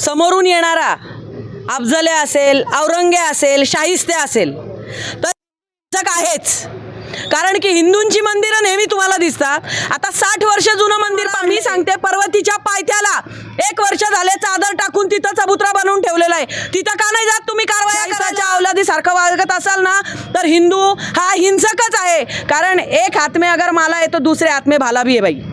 समोरून येणारा अफजले असेल औरंगे असेल शाहिस्ते असेल तर हिंसक आहेच. कारण की हिंदूंची मंदिरं नेहमी तुम्हाला दिसतात. आता साठ वर्ष जुनं मंदिर. मी सांगते पर्वतीच्या पायथ्याला एक वर्ष झाले चादर टाकून तिथं चबुत्रा बनवून ठेवलेला आहे. तिथं का नाही जात तुम्ही कारवाया अवलादी सारखं वागत असाल ना तर हिंदू हा हिंसकच आहे. कारण एक हात में अगर माला आहे तो दुसरे हात में भाला भी आहे बाई.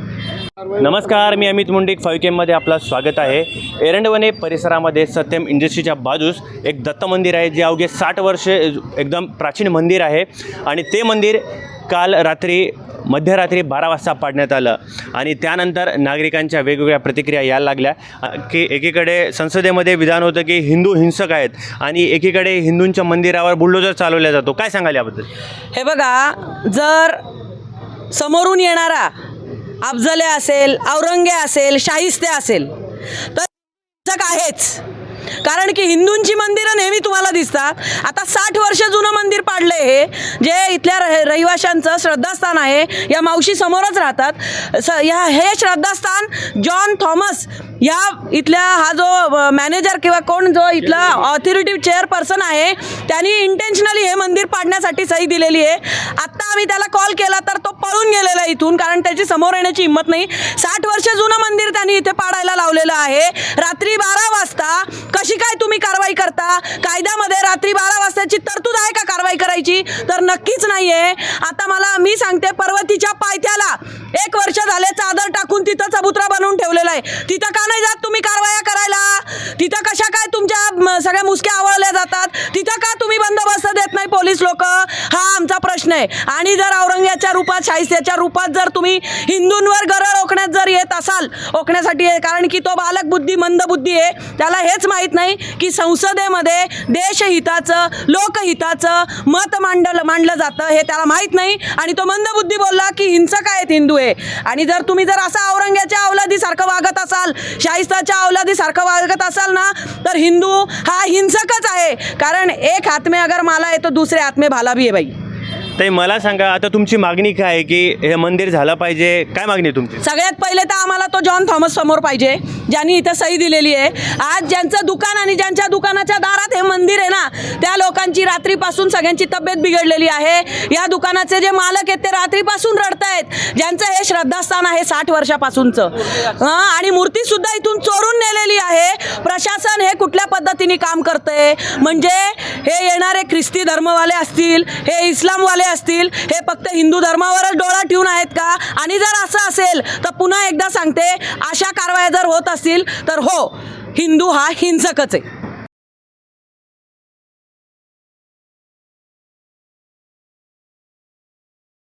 नमस्कार मी अमित मुंडिक फाईव्ह केममध्ये आपलं स्वागत आहे. एरंडवणे परिसरामध्ये सत्यम इंडस्ट्रीच्या बाजूस एक दत्त मंदिर आहे जे अवघे साठ वर्षे एकदम प्राचीन मंदिर आहे. आणि ते मंदिर काल रात्री मध्यरात्री बारा वाजता पाडण्यात आलं. आणि त्यानंतर नागरिकांच्या वेगवेगळ्या प्रतिक्रिया यायला लागल्या. की एकीकडे संसदेमध्ये विधान होतं की हिंदू हिंसक आहेत आणि एकीकडे हिंदूंच्या मंदिरावर बुलडोजर चालवला जातो. काय सांगाल याबद्दल? हे बघा जर समोरून येणारा अफजले असेल औरंगे असेल शाहिस्ते असेल. तर आहेच. कारण की हिंदूंची मंदिरं नेहमी तुम्हाला दिसतात. आता साठ वर्ष जुनं मंदिर पाडलं हे जे इथल्या रह रहिवाशांचं श्रद्धास्थान आहे या मावशी समोरच राहतात. स ह्या हे श्रद्धास्थान जॉन थॉमस या इथल्या हा जो मॅनेजर किंवा कोण जो इथला ऑथॉरिटी चेअरपर्सन आहे त्यांनी इंटेन्शनली हे मंदिर पाडण्यासाठी सही दिलेली आहे. आत्ता आम्ही त्याला कॉल केला इथून कारण त्याची समोर येण्याची हिंमत नाही. साठ वर्ष जुनं मंदिर त्यांनी इथे पाडायला लावलेलं आहे. रात्री बारा वाजता कशी काय तुम्ही कारवाई करता? कायद्यामध्ये रात्री बारा वाजताची तरतूद आहे का कारवाई करायची? तर नक्कीच नाही आहे आता मला मी सांगते पर्वतीच्या पायथ्याला एक वर्ष झाले चादर टाकून तिथं चबुत्रा बनवून ठेवलेला आहे. तिथं का नाही जात तुम्ही कारवाई तिथं कशा काय तुमच्या सगळ्या मुसक्या आवळल्या जातात? तिथं का तुम्ही बंदोबस्त देत नाही पोलीस लोक? हा आमचा प्रश्न आहे. आणि जर औरंग्याच्या रूपात शाहिस्त्याच्या रूपात जर तुम्ही हिंदूंवर गरळ ओकण्यात जर येत असाल ओकण्यासाठी कारण की तो बालक बुद्धी मंद बुद्धी आहे त्याला हेच माहीत नाही की संसदेमध्ये देशहिताचं लोकहिताचं मत मांडलं मांडलं जातं हे त्याला माहीत नाही. आणि तो मंदबुद्धी बोलला की हिंसक आहेत हिंदू आहे. आणि जर तुम्ही जर असं औरंग्याच्या अवलादीसारखं वागत असाल शाहिस्ताच्या अवलादीसारखं वागत असाल ना तर हिंदू हा हिंसकच आहे. कारण एक हात में अगर माला आहे तो दुसरे हात में भाला भी आहे बाई. ताई मला सांगा आता तुमची मागणी काय आहे की हे मंदिर झालं पाहिजे? काय मागणी आहे तुमची? सगळ्यात पहिले तर आम्हाला तो जॉन थॉमस समोर पाहिजे. ज्यांनी इथं सही दिलेली आहे. आज ज्यांचं दुकान आणि ज्यांच्या दुकानाच्या दारात हे मंदिर आहे ना त्या लोकांची रात्रीपासून सगळ्यांची तब्येत बिघडलेली आहे. या दुकानाचे जे मालक आहेत ते रात्रीपासून रडतायत. ज्यांचं हे श्रद्धास्थान आहे साठ वर्षापासूनचं. आणि मूर्ती सुद्धा इथून चोरून नेलेली आहे. प्रशासन हे कुठल्या पद्धतीने काम करतंय? म्हणजे हे येणारे ख्रिस्ती धर्मवाले असतील हे इस्लामवाले असतील हे फक्त हिंदू धर्मावरच डोळा ठेवून आहेत का? आणि जर असं असेल तर पुन्हा एकदा सांगते अशा कारवाया जर होत असतील तर हो हिंदू हा हिंसकच आहे.